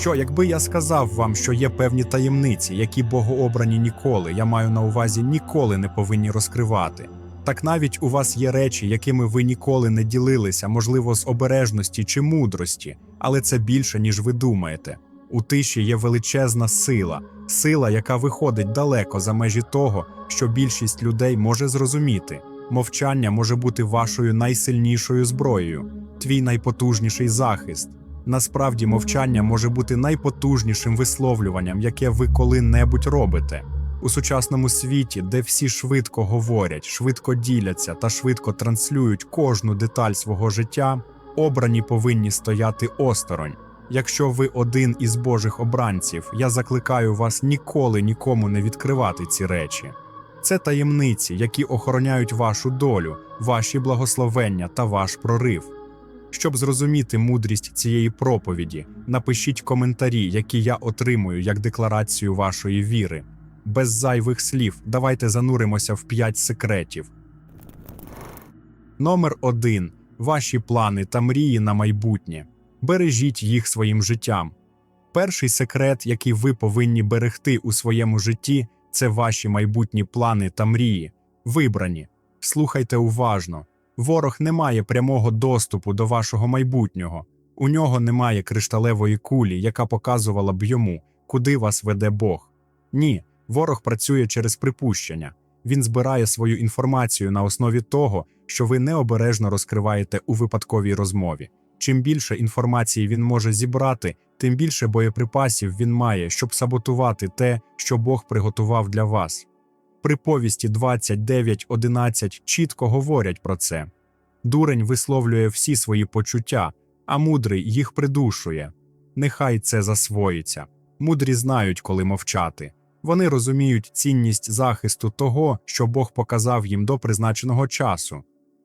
Що, якби я сказав вам, що є певні таємниці, які богообрані ніколи, я маю на увазі ніколи не повинні розкривати. Так навіть у вас є речі, якими ви ніколи не ділилися, можливо, з обережності чи мудрості, але це більше, ніж ви думаєте. У тиші є величезна сила, сила, яка виходить далеко за межі того, що більшість людей може зрозуміти. Мовчання може бути вашою найсильнішою зброєю, твій найпотужніший захист. Насправді, мовчання може бути найпотужнішим висловлюванням, яке ви коли-небудь робите. У сучасному світі, де всі швидко говорять, швидко діляться та швидко транслюють кожну деталь свого життя, обрані повинні стояти осторонь. Якщо ви один із Божих обранців, я закликаю вас ніколи нікому не відкривати ці речі. Це таємниці, які охороняють вашу долю, ваші благословення та ваш прорив. Щоб зрозуміти мудрість цієї проповіді, напишіть коментарі, які я отримую як декларацію вашої віри. Без зайвих слів, давайте зануримося в п'ять секретів. Номер 1. Ваші плани та мрії на майбутнє. Бережіть їх своїм життям. Перший секрет, який ви повинні берегти у своєму житті, це ваші майбутні плани та мрії. Вибрані. Слухайте уважно. Ворог не має прямого доступу до вашого майбутнього. У нього немає кришталевої кулі, яка показувала б йому, куди вас веде Бог. Ні, ворог працює через припущення. Він збирає свою інформацію на основі того, що ви необережно розкриваєте у випадковій розмові. Чим більше інформації він може зібрати, тим більше боєприпасів він має, щоб саботувати те, що Бог приготував для вас. Приповісті 29.11 чітко говорять про це. Дурень висловлює всі свої почуття, а мудрий їх придушує. Нехай це засвоїться. Мудрі знають, коли мовчати. Вони розуміють цінність захисту того, що Бог показав їм до призначеного часу.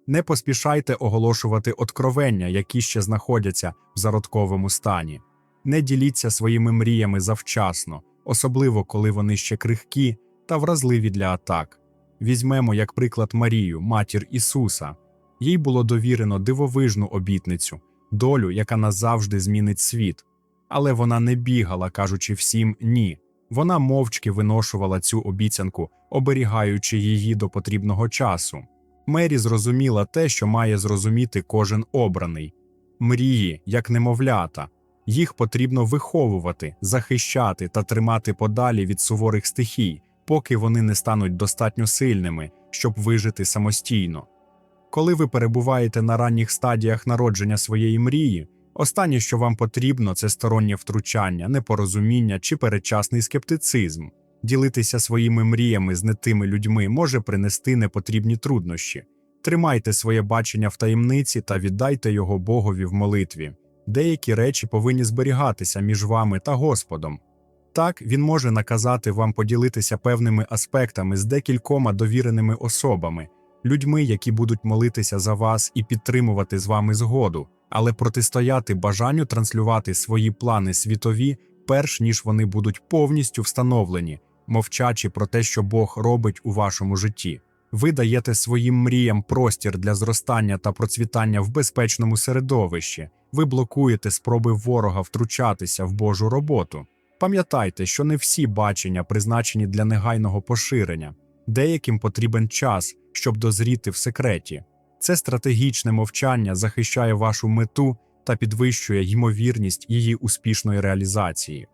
Не поспішайте оголошувати откровення, які ще знаходяться в зародковому стані. Не діліться своїми мріями завчасно, особливо коли вони ще крихкі та вразливі для атак. Візьмемо як приклад Марію, матір Ісуса. Їй було довірено дивовижну обітницю, долю, яка назавжди змінить світ. Але вона не бігала, кажучи всім ні. Вона мовчки виношувала цю обіцянку, оберігаючи її до потрібного часу. Мері зрозуміла те, що має зрозуміти кожен обраний мрії, як немовлята. Їх потрібно виховувати, захищати та тримати подалі від суворих стихій, поки вони не стануть достатньо сильними, щоб вижити самостійно. Коли ви перебуваєте на ранніх стадіях народження своєї мрії, останнє, що вам потрібно, це стороннє втручання, непорозуміння чи передчасний скептицизм. Ділитися своїми мріями з не тими людьми може принести непотрібні труднощі. Тримайте своє бачення в таємниці та віддайте його Богові в молитві. Деякі речі повинні зберігатися між вами та Господом. Так, він може наказати вам поділитися певними аспектами з декількома довіреними особами, людьми, які будуть молитися за вас і підтримувати з вами згоду, але протистояти бажанню транслювати свої плани світові, перш ніж вони будуть повністю встановлені, мовчачи про те, що Бог робить у вашому житті. Ви даєте своїм мріям простір для зростання та процвітання в безпечному середовищі. Ви блокуєте спроби ворога втручатися в Божу роботу. Пам'ятайте, що не всі бачення призначені для негайного поширення. Деяким потрібен час, щоб дозріти в секреті. Це стратегічне мовчання захищає вашу мету та підвищує ймовірність її успішної реалізації.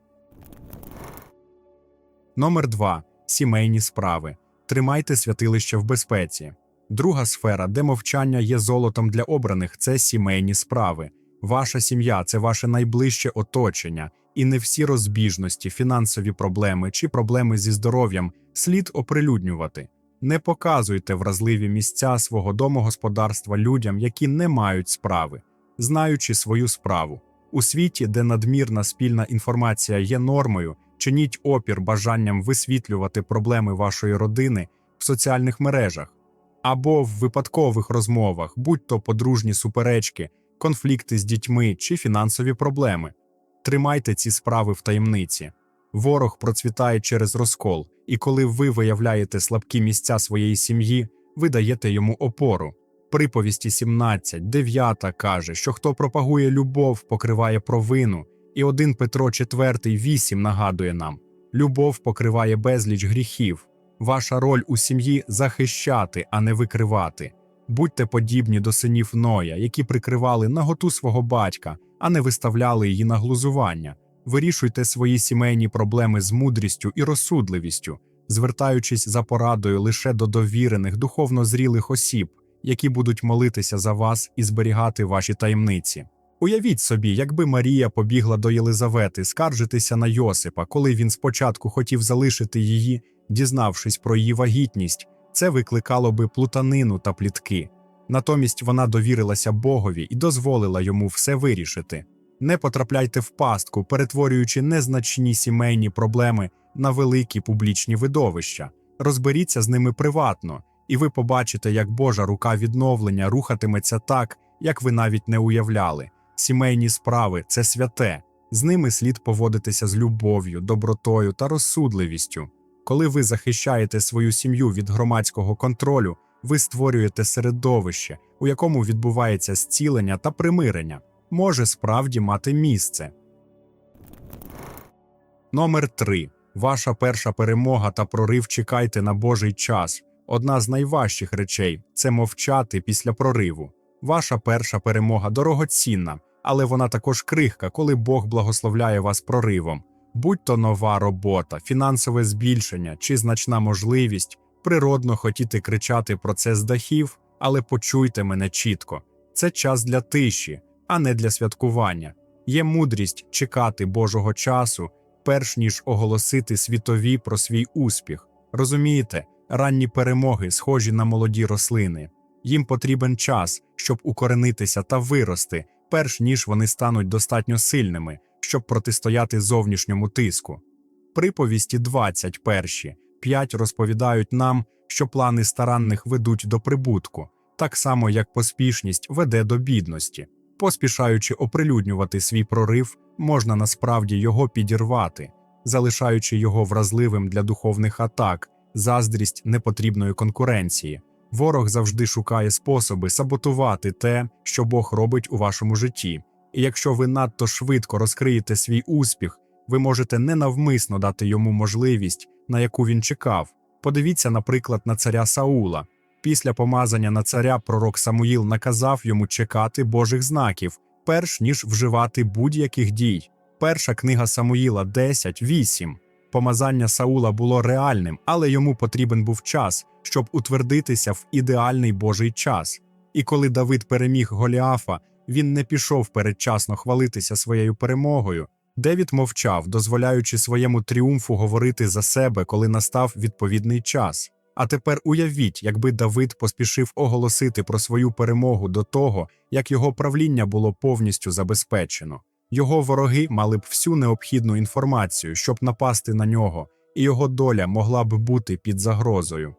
Номер 2. Сімейні справи. Тримайте святилище в безпеці. Друга сфера, де мовчання є золотом для обраних, це сімейні справи. Ваша сім'я це ваше найближче оточення, і не всі розбіжності, фінансові проблеми чи проблеми зі здоров'ям слід оприлюднювати. Не показуйте вразливі місця свого домогосподарства людям, які не мають справи, знаючи свою справу. У світі, де надмірна спільна інформація є нормою, чиніть опір бажанням висвітлювати проблеми вашої родини в соціальних мережах або в випадкових розмовах, будь то подружні суперечки, конфлікти з дітьми чи фінансові проблеми. Тримайте ці справи в таємниці. Ворог процвітає через розкол, і коли ви виявляєте слабкі місця своєї сім'ї, ви даєте йому опору. Приповісті 17, 9 каже, що хто пропагує любов, покриває провину, І 1 Петро 4, 8 нагадує нам: любов покриває безліч гріхів. Ваша роль у сім'ї захищати, а не викривати. Будьте подібні до синів Ноя, які прикривали наготу свого батька, а не виставляли її на глузування. Вирішуйте свої сімейні проблеми з мудрістю і розсудливістю, звертаючись за порадою лише до довірених духовно зрілих осіб, які будуть молитися за вас і зберігати ваші таємниці. Уявіть собі, якби Марія побігла до Єлизавети скаржитися на Йосипа, коли він спочатку хотів залишити її, дізнавшись про її вагітність, це викликало би плутанину та плітки. Натомість вона довірилася Богові і дозволила йому все вирішити. Не потрапляйте в пастку, перетворюючи незначні сімейні проблеми на великі публічні видовища. Розберіться з ними приватно, і ви побачите, як Божа рука відновлення рухатиметься так, як ви навіть не уявляли. Сімейні справи це святе, з ними слід поводитися з любов'ю, добротою та розсудливістю. Коли ви захищаєте свою сім'ю від громадського контролю, ви створюєте середовище, у якому відбувається зцілення та примирення, може справді мати місце. Номер 3. Ваша перша перемога та прорив чекайте на Божий час. Одна з найважчих речей це мовчати після прориву. Ваша перша перемога дорогоцінна, але вона також крихка, коли Бог благословляє вас проривом. Будь то нова робота, фінансове збільшення чи значна можливість, природно хотіти кричати про це з дахів, але почуйте мене чітко. Це час для тиші, а не для святкування. Є мудрість чекати Божого часу, перш ніж оголосити світові про свій успіх. Розумієте, ранні перемоги схожі на молоді рослини. Їм потрібен час, щоб укоренитися та вирости, перш ніж вони стануть достатньо сильними, щоб протистояти зовнішньому тиску. Приповісті 21, 5 розповідають нам, що плани старанних ведуть до прибутку, так само як поспішність веде до бідності. Поспішаючи оприлюднювати свій прорив, можна насправді його підірвати, залишаючи його вразливим для духовних атак, заздрість непотрібної конкуренції. Ворог завжди шукає способи саботувати те, що Бог робить у вашому житті. І якщо ви надто швидко розкриєте свій успіх, ви можете ненавмисно дати йому можливість, на яку він чекав. Подивіться, наприклад, на царя Саула. Після помазання на царя пророк Самуїл наказав йому чекати Божих знаків, перш ніж вживати будь-яких дій. Перша книга Самуїла 10.8. Помазання Саула було реальним, але йому потрібен був час, щоб утвердитися в ідеальний Божий час. І коли Давид переміг Голіафа, він не пішов передчасно хвалитися своєю перемогою. Девід мовчав, дозволяючи своєму тріумфу говорити за себе, коли настав відповідний час. А тепер уявіть, якби Давид поспішив оголосити про свою перемогу до того, як його правління було повністю забезпечено. Його вороги мали б всю необхідну інформацію, щоб напасти на нього, і його доля могла б бути під загрозою.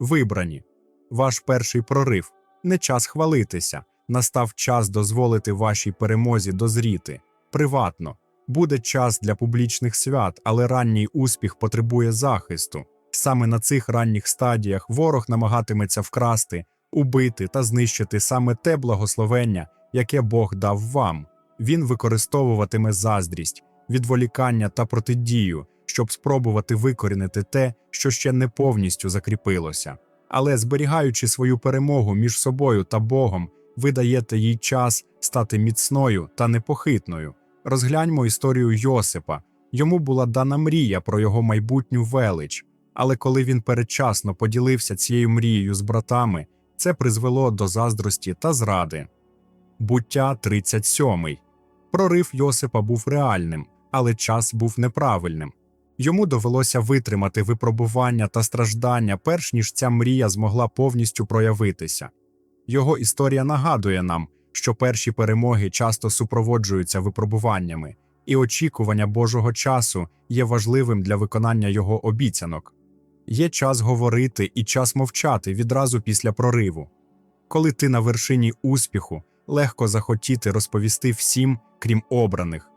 Вибрані ваш перший прорив не час хвалитися, настав час дозволити вашій перемозі дозріти приватно. Буде час для публічних свят, але ранній успіх потребує захисту. Саме на цих ранніх стадіях ворог намагатиметься вкрасти, убити та знищити саме те благословення, яке Бог дав вам. Він використовуватиме заздрість, відволікання та протидію, щоб спробувати викорінити те, що ще не повністю закріпилося. Але зберігаючи свою перемогу між собою та Богом, ви даєте їй час стати міцною та непохитною. Розгляньмо історію Йосипа. Йому була дана мрія про його майбутню велич, але коли він передчасно поділився цією мрією з братами, це призвело до заздрості та зради. Буття 37. Прорив Йосипа був реальним, але час був неправильним. Йому довелося витримати випробування та страждання, перш ніж ця мрія змогла повністю проявитися. Його історія нагадує нам, що перші перемоги часто супроводжуються випробуваннями, і очікування Божого часу є важливим для виконання його обіцянок. Є час говорити і час мовчати відразу після прориву. Коли ти на вершині успіху, легко захотіти розповісти всім, крім обраних.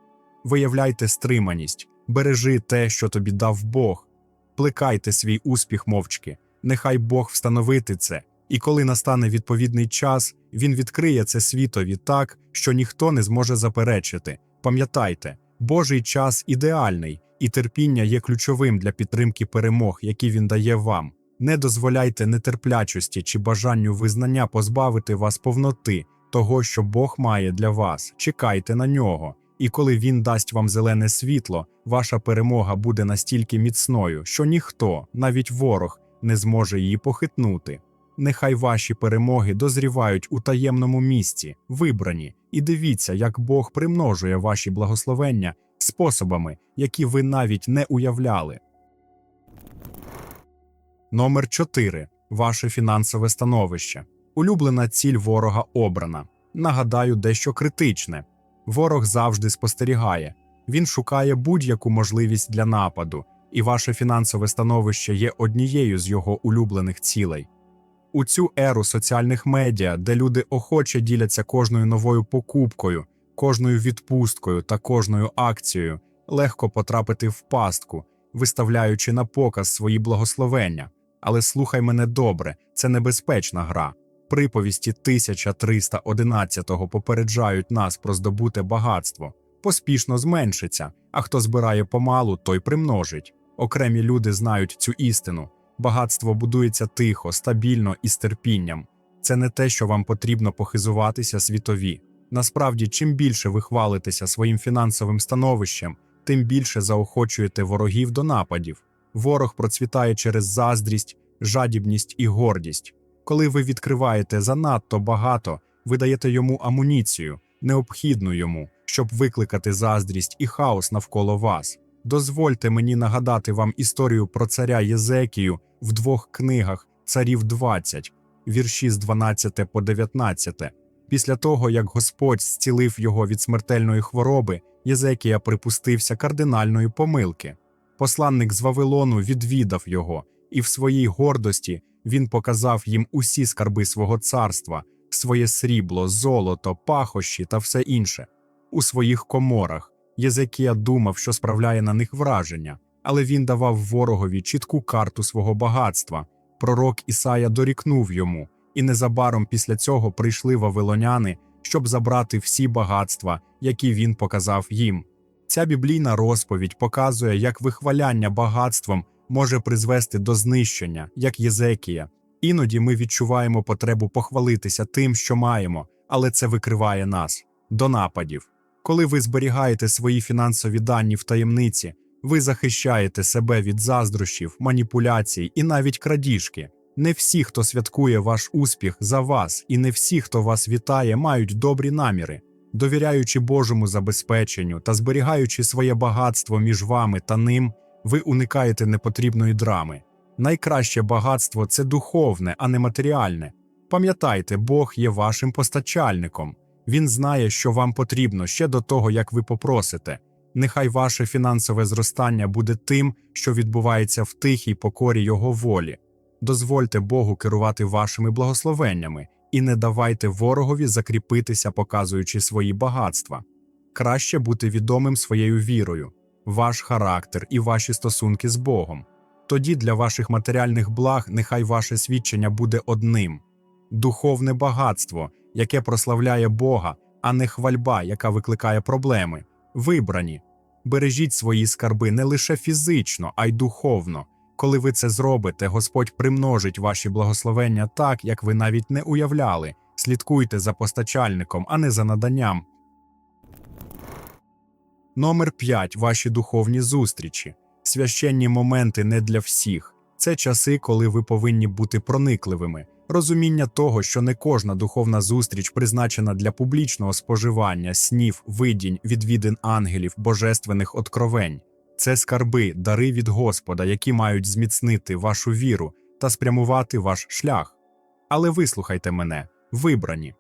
Виявляйте стриманість, бережи те, що тобі дав Бог, плекайте свій успіх мовчки, нехай Бог встановити це, і коли настане відповідний час, він відкриє це світові так, що ніхто не зможе заперечити. Пам'ятайте, Божий час ідеальний, і терпіння є ключовим для підтримки перемог, які він дає вам. Не дозволяйте нетерплячості чи бажанню визнання позбавити вас повноти того, що Бог має для вас. Чекайте на нього, і коли він дасть вам зелене світло, ваша перемога буде настільки міцною, що ніхто, навіть ворог, не зможе її похитнути. Нехай ваші перемоги дозрівають у таємному місці, вибрані, і дивіться, як Бог примножує ваші благословення способами, які ви навіть не уявляли. Номер 4. Ваше фінансове становище. Улюблена ціль ворога обрана. Нагадаю, дещо критичне. Ворог завжди спостерігає. Він шукає будь-яку можливість для нападу, і ваше фінансове становище є однією з його улюблених цілей. У цю еру соціальних медіа, де люди охоче діляться кожною новою покупкою, кожною відпусткою та кожною акцією, легко потрапити в пастку, виставляючи на показ свої благословення. Але слухай мене добре, це небезпечна гра. Приповісті 1311 попереджають нас про здобуте багатство. Поспішно зменшиться, а хто збирає помалу, той примножить. Окремі люди знають цю істину. Багатство будується тихо, стабільно і з терпінням. Це не те, що вам потрібно похизуватися світові. Насправді, чим більше ви хвалитеся своїм фінансовим становищем, тим більше заохочуєте ворогів до нападів. Ворог процвітає через заздрість, жадібність і гордість. Коли ви відкриваєте занадто багато, ви даєте йому амуніцію, необхідну йому, щоб викликати заздрість і хаос навколо вас. Дозвольте мені нагадати вам історію про царя Єзекію в двох книгах Царів 20, вірші з 12 по 19. Після того, як Господь зцілив його від смертельної хвороби, Єзекія припустився кардинальної помилки. Посланник з Вавилону відвідав його, і в своїй гордості він показав їм усі скарби свого царства, своє срібло, золото, пахощі та все інше. У своїх коморах Єзекія думав, що справляє на них враження, але він давав ворогові чітку карту свого багатства. Пророк Ісая дорікнув йому, і незабаром після цього прийшли вавилоняни, щоб забрати всі багатства, які він показав їм. Ця біблійна розповідь показує, як вихваляння багатством може призвести до знищення, як Єзекія. Іноді ми відчуваємо потребу похвалитися тим, що маємо, але це викриває нас до нападів. Коли ви зберігаєте свої фінансові дані в таємниці, ви захищаєте себе від заздрощів, маніпуляцій і навіть крадіжки. Не всі, хто святкує ваш успіх за вас, і не всі, хто вас вітає, мають добрі наміри. Довіряючи Божому забезпеченню та зберігаючи своє багатство між вами та ним, ви уникаєте непотрібної драми. Найкраще багатство це духовне, а не матеріальне. Пам'ятайте, Бог є вашим постачальником. Він знає, що вам потрібно ще до того, як ви попросите. Нехай ваше фінансове зростання буде тим, що відбувається в тихій покорі Його волі. Дозвольте Богу керувати вашими благословеннями і не давайте ворогові закріпитися, показуючи свої багатства. Краще бути відомим своєю вірою, ваш характер і ваші стосунки з Богом. Тоді для ваших матеріальних благ нехай ваше свідчення буде одним духовне багатство, яке прославляє Бога, а не хвальба, яка викликає проблеми. Вибрані. Бережіть свої скарби не лише фізично, а й духовно. Коли ви це зробите, Господь примножить ваші благословення так, як ви навіть не уявляли. Слідкуйте за постачальником, а не за наданням. Номер 5. Ваші духовні зустрічі. Священні моменти не для всіх. Це часи, коли ви повинні бути проникливими. Розуміння того, що не кожна духовна зустріч призначена для публічного споживання, снів, видінь, відвідин ангелів, божественних откровень. Це скарби, дари від Господа, які мають зміцнити вашу віру та спрямувати ваш шлях. Але вислухайте мене, вибрані.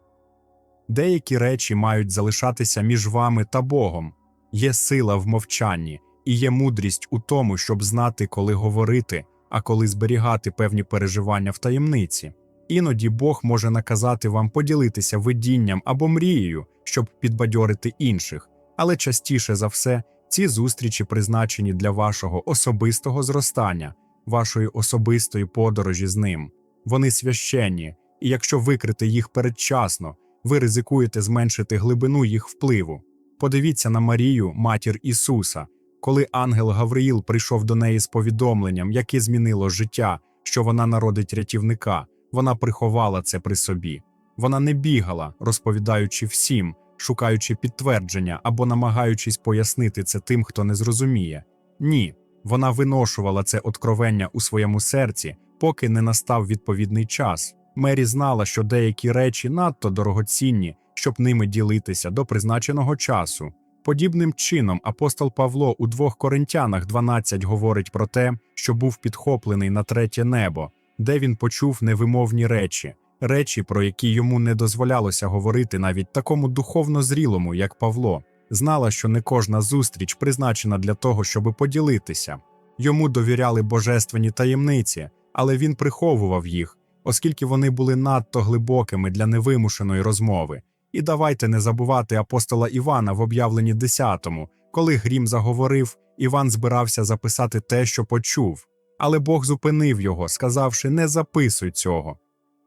Деякі речі мають залишатися між вами та Богом. Є сила в мовчанні, і є мудрість у тому, щоб знати, коли говорити, а коли зберігати певні переживання в таємниці. Іноді Бог може наказати вам поділитися видінням або мрією, щоб підбадьорити інших, але частіше за все ці зустрічі призначені для вашого особистого зростання, вашої особистої подорожі з ним. Вони священні, і якщо викрити їх передчасно, ви ризикуєте зменшити глибину їх впливу. Подивіться на Марію, матір Ісуса. Коли ангел Гавриїл прийшов до неї з повідомленням, яке змінило життя, що вона народить рятівника, вона приховала це при собі. Вона не бігала, розповідаючи всім, шукаючи підтвердження або намагаючись пояснити це тим, хто не зрозуміє. Ні, вона виношувала це откровення у своєму серці, поки не настав відповідний час. Мері знала, що деякі речі надто дорогоцінні, щоб ними ділитися до призначеного часу. Подібним чином апостол Павло у двох Коринтянах 12 говорить про те, що був підхоплений на третє небо, де він почув невимовні речі, речі, про які йому не дозволялося говорити навіть такому духовно зрілому, як Павло. Знала, що не кожна зустріч призначена для того, щоби поділитися. Йому довіряли божественні таємниці, але він приховував їх, оскільки вони були надто глибокими для невимушеної розмови. І давайте не забувати апостола Івана в об'явленні 10, коли грім заговорив, Іван збирався записати те, що почув. Але Бог зупинив його, сказавши: не записуй цього.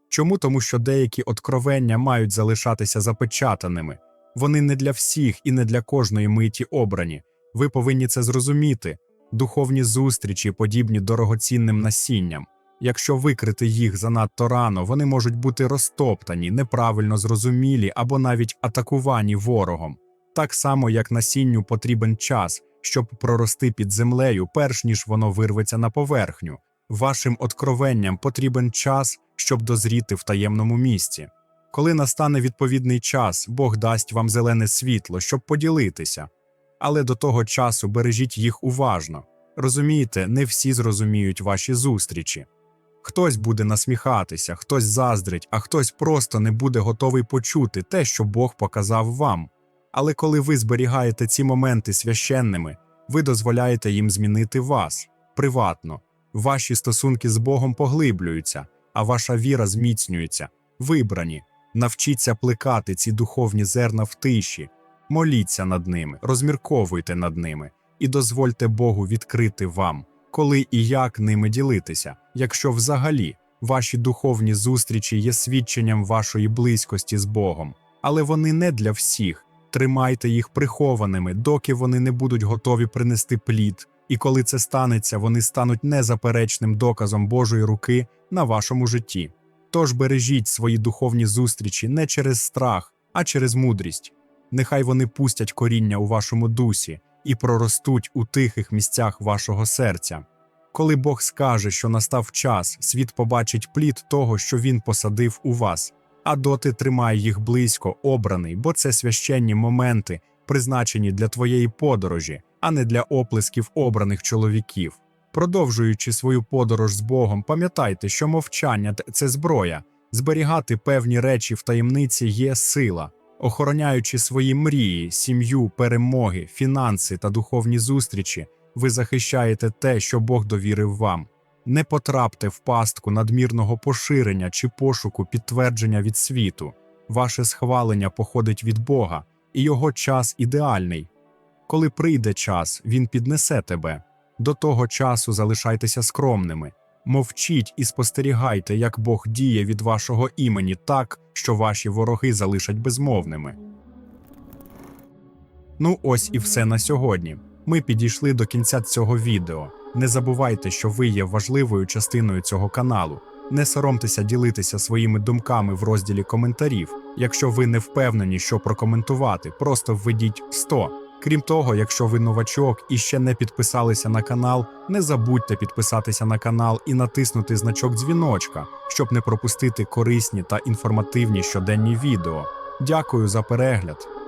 Чому? Тому що деякі откровення мають залишатися запечатаними. Вони не для всіх і не для кожної миті обрані. Ви повинні це зрозуміти. Духовні зустрічі подібні дорогоцінним насінням. Якщо викрити їх занадто рано, вони можуть бути розтоптані, неправильно зрозумілі або навіть атакувані ворогом. Так само, як насінню потрібен час, щоб прорости під землею, перш ніж воно вирветься на поверхню. Вашим откровенням потрібен час, щоб дозріти в таємному місці. Коли настане відповідний час, Бог дасть вам зелене світло, щоб поділитися. Але до того часу бережіть їх уважно. Розумієте, не всі зрозуміють ваші зустрічі. Хтось буде насміхатися, хтось заздрить, а хтось просто не буде готовий почути те, що Бог показав вам. Але коли ви зберігаєте ці моменти священними, ви дозволяєте їм змінити вас приватно. Ваші стосунки з Богом поглиблюються, а ваша віра зміцнюється. Вибрані, навчіться плекати ці духовні зерна в тиші, моліться над ними, розмірковуйте над ними і дозвольте Богу відкрити вам, коли і як ними ділитися, якщо взагалі ваші духовні зустрічі є свідченням вашої близькості з Богом, але вони не для всіх. Тримайте їх прихованими, доки вони не будуть готові принести плід, і коли це станеться, вони стануть незаперечним доказом Божої руки на вашому житті. Тож бережіть свої духовні зустрічі не через страх, а через мудрість. Нехай вони пустять коріння у вашому дусі і проростуть у тихих місцях вашого серця. Коли Бог скаже, що настав час, світ побачить плід того, що Він посадив у вас, а доти тримай їх близько, обраний, бо це священні моменти, призначені для твоєї подорожі, а не для оплесків обраних чоловіків. Продовжуючи свою подорож з Богом, пам'ятайте, що мовчання це зброя, зберігати певні речі в таємниці є сила, охороняючи свої мрії, сім'ю, перемоги, фінанси та духовні зустрічі, ви захищаєте те, що Бог довірив вам. Не потрапте в пастку надмірного поширення чи пошуку підтвердження від світу. Ваше схвалення походить від Бога, і його час ідеальний. Коли прийде час, він піднесе тебе. До того часу залишайтеся скромними, мовчіть і спостерігайте, як Бог діє від вашого імені так, що ваші вороги залишать безмовними. Ну, ось і все на сьогодні. Ми підійшли до кінця цього відео. Не забувайте, що ви є важливою частиною цього каналу. Не соромтеся ділитися своїми думками в розділі коментарів. Якщо ви не впевнені, що прокоментувати, просто введіть 100. Крім того, якщо ви новачок і ще не підписалися на канал, не забудьте підписатися на канал і натиснути значок дзвіночка, щоб не пропустити корисні та інформативні щоденні відео. Дякую за перегляд!